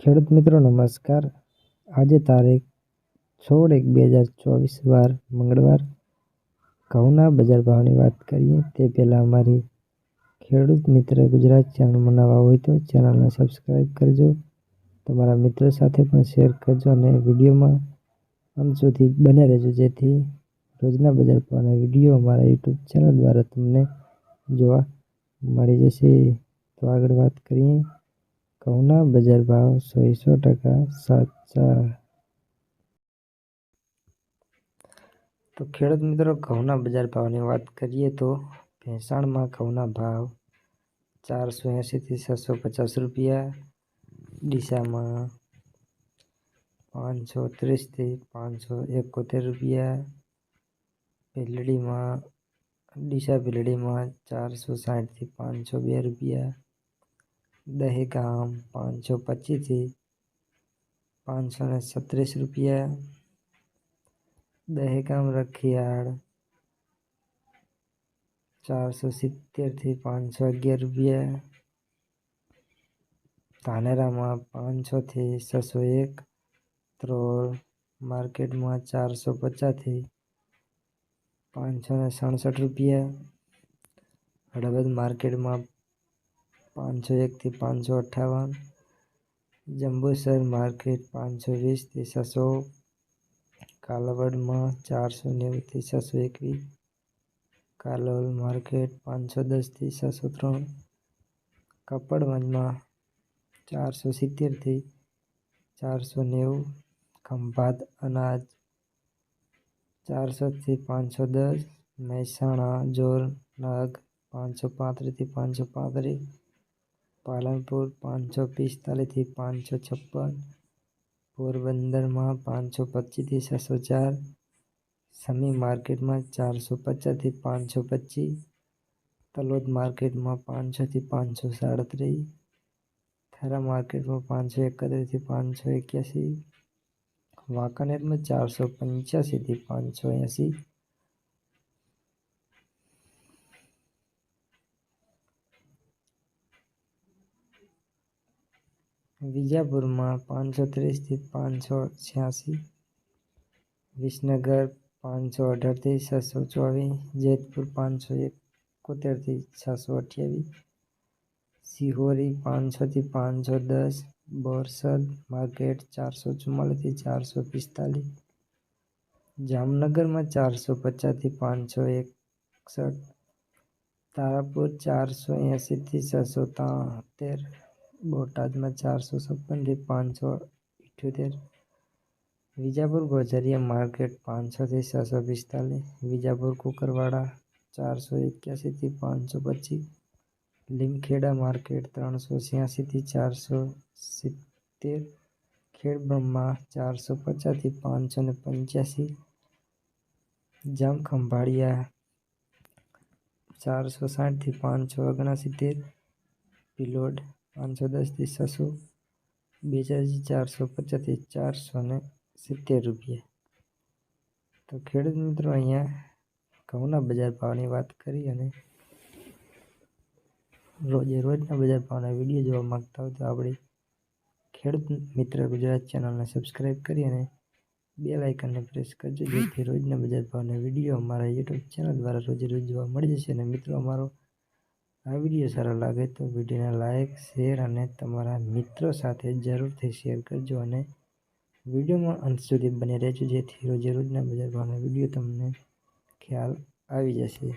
ખેડૂત મિત્રો, નમસ્કાર. આજે તારીખ સોળ એક બે હજાર ચોવીસ, વાર મંગળવાર. ઘઉંના બજાર ભાવની વાત કરીએ, તે પહેલાં અમારી ખેડૂત મિત્ર ગુજરાત ચેનલમાં નવા હોય તો ચેનલને સબસ્ક્રાઈબ કરજો. તમારા મિત્રો સાથે પણ શેર કરજો અને વિડીયોમાં અંત સુધી બને રહેજો. જેથી રોજના બજાર ભાવના વીડિયો અમારા યુટ્યુબ ચેનલ દ્વારા તમને જોવા મળી જશે. તો આગળ વાત કરીએ. ઘઉંના બજાર ભાવ સો ટકા સાચા તો ખેડૂત મિત્રો ઘઉંના બજાર ભાવની વાત કરીએ તો ભેંસાણમાં ઘઉંના ભાવ ચારસો એંશીથી છસો પચાસ રૂપિયા ડીસામાં પાંચસો ત્રીસથી પાંચસો એકોતેર રૂપિયા ભીલડીમાં ડીસા ભીલડીમાં ચારસો સાઠથી પાંચસો બે રૂપિયા દહેગામ પાંચસો પચીસથી પાંચસો ને છત્રીસ રૂપિયા. દહેગામ રખિયાળ ચારસો સિત્તેરથી પાંચસો અગિયાર રૂપિયા. ધાનેરામાં પાંચસોથી છસો એક. ત્રોળ માર્કેટમાં ચારસો પચાસથી પાંચસો ને સડસઠ રૂપિયા. હળવદ માર્કેટમાં પાંચસો એકથી પાંચસો અઠ્ઠાવન. જંબુસર માર્કેટ પાંચસો વીસથી છસો. કાલાવડમાં ચારસો નેવુંથી છસો એકવીસ. કાલોલ માર્કેટ પાંચસો દસથી છસો ત્રણ. કપડવંજમાં ચારસો સિત્તેરથી ચારસો નેવું. ખંભાત અનાજ ચારસોથી પાંચસો દસ. મહેસાણા જોર નાગ પાંચસો પાંત્રીસથી પાંચસો પાંત્રીસ. પાલનપુર પાંચસો પિસ્તાલીસથી પાંચસો છપ્પન, પોરબંદરમાં પાંચસો પચીસથી છસો ચાર, સમી માર્કેટમાં ચારસો પચાસથી પાંચસો પચીસ, તલોદ માર્કેટમાં પાંચસોથી પાંચસો સાડત્રીસ, થરા માર્કેટમાં પાંચસો એકત્રીસથી પાંચસો એક્યાસી, વાંકાનેરમાં ચારસો પંચ્યાસીથી પાંચસો એંસી વિજાપુરમાં પાંચસો ત્રીસથી પાંચસો છ્યાસી, વિસનગર પાંચસો અઢારથી છસો ચોવીસ, જેતપુર પાંચસો એકોતેરથી છસો અઠ્યાવીસ, સિહોરી પાંચસોથી પાંચસો દસ, બોરસદ માર્કેટ ચારસો ચુમ્માલીસથી ચારસો પિસ્તાલીસ, જામનગરમાં ચારસો પચાસથી પાંચસો એકસઠ, તારાપુર ચારસો એંશીથી છસો તોતેર બોટાદમાં ચારસો છપ્પનથી પાંચસો ઇઠ્યોતેર. વિજાપુર ગોઝરિયા માર્કેટ પાંચસોથી છસો પિસ્તાલીસ. વિજાપુર કુકરવાડા ચારસો એક્યાસીથી પાંચસો પચીસ. લીમખેડા માર્કેટ ત્રણસો છ્યાસીથી ચારસો સિત્તેર. ખેડબ્રહ્મા ચારસો પચાસથી પાંચસો ને પંચ્યાસી. જામખંભાળિયા ચારસો સાઠથી પાંચસો ઓગણસિત્તેર. પિલોડ પાંચસો દસથી છસો બેચ્યાસી ચારસો, પચાસથી ચારસો ને સિત્તેર રૂપિયા. તો ખેડૂત મિત્રો, અહીંયા ઘઉંના બજાર ભાવની વાત કરી અને રોજે રોજના બજાર ભાવના વીડિયો જોવા માગતા હોય તો આપણે ખેડૂત મિત્ર ગુજરાત ચેનલને સબસ્ક્રાઈબ કરી અને બે લાઇકનને પ્રેસ કરજો, જેથી રોજના બજાર ભાવના વીડિયો અમારા યુટ્યુબ ચેનલ દ્વારા રોજે રોજ જોવા મળી જશે અને મિત્રો, અમારો આ વીડિયો સારો લાગે તો વિડીયોને લાઇક શેર અને તમારા મિત્રો સાથે જરૂરથી શેર કરજો અને વિડીયોમાં અંત સુધી બને રહેજો જેથી રોજે રોજના બજાર ભાવના વીડિયો તમને ખ્યાલ આવી જશે.